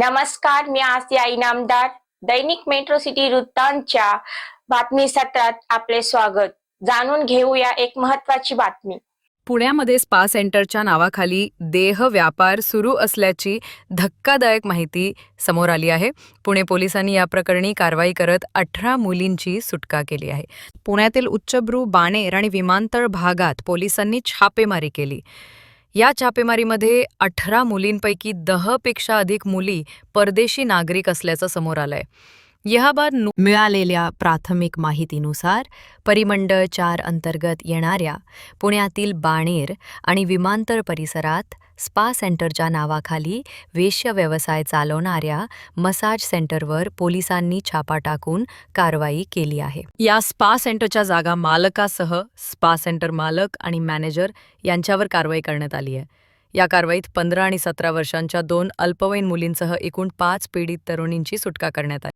नमस्कार मी आसिया इनामदार दैनिक metro city वृत्तांतच्या बातमी सत्रात आपले स्वागत. जाणून घेऊया एक महत्वाची बातमी. पुण्यामध्ये स्पा सेंटरच्या नावाखाली देह व्यापार सुरू असल्याची धक्कादायक माहिती समोर आली आहे. पुणे पोलिसांनी या प्रकरणी कारवाई करत अठरा मुलींची सुटका केली आहे. पुण्यातील उच्चभ्रू बाणेर आणि विमानतळ भागात पोलिसांनी छापेमारी केली. या छापेमारीमध्ये अठरा मुलींपैकी दहपेक्षा अधिक मुली परदेशी नागरिक असल्याचं समोर आलंय. यहाबाद मिळालेल्या प्राथमिक माहितीनुसार परिमंडळ चार अंतर्गत येणाऱ्या पुण्यातील बाणेर आणि विमानतळ परिसरात स्पा सेंटरच्या नावाखाली वेश्य व्यवसाय चालवणाऱ्या मसाज सेंटरवर पोलिसांनी छापा टाकून कारवाई केली आहे. या स्पा सेंटरच्या जागा मालकासह स्पा सेंटर मालक आणि मॅनेजर यांच्यावर कारवाई करण्यात आली आहे. या कारवाईत पंधरा आणि सतरा वर्षांच्या दोन अल्पवयीन मुलींसह एकूण पाच पीडित तरुणींची सुटका करण्यात आली.